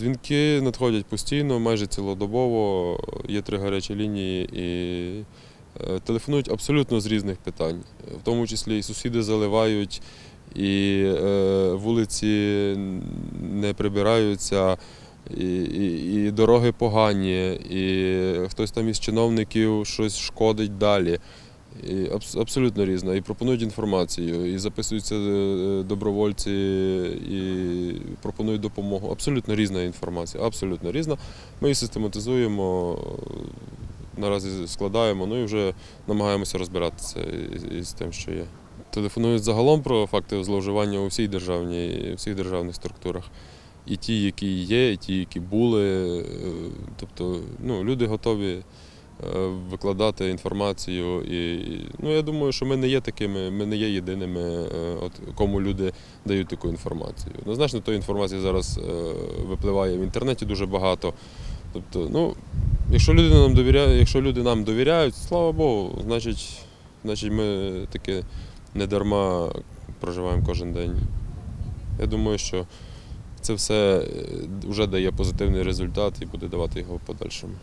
Дзвінки надходять постійно, майже цілодобово. Є три гарячі лінії і е, телефонують абсолютно з різних питань. В тому числі і сусіди заливають, і е, вулиці не прибираються, і, дороги погані, і хтось там із чиновників щось шкодить далі. І абсолютно різно. І пропонують інформацію, і записуються е, добровольці, і пропонують допомогу. Абсолютно різна інформація, абсолютно різна. Ми її систематизуємо, наразі складаємо, ну і вже намагаємося розбиратися із- тим, що є. Телефонують загалом про факти зловживання у всій державній, всіх державних структурах. І ті, які є, і ті, які були. Е, Тобто ну, люди готові викладати інформацію. І, ну, я думаю, що ми не є такими, ми не є єдиними, е, от, кому люди дають таку інформацію. Однозначно, тої інформації зараз е, випливає в інтернеті дуже багато. Тобто, ну, якщо люди нам довіряють, якщо люди нам довіряють, слава Богу, значить, значить ми таки не дарма проживаємо кожен день. Я думаю, що це все вже дає позитивний результат і буде давати його в подальшому.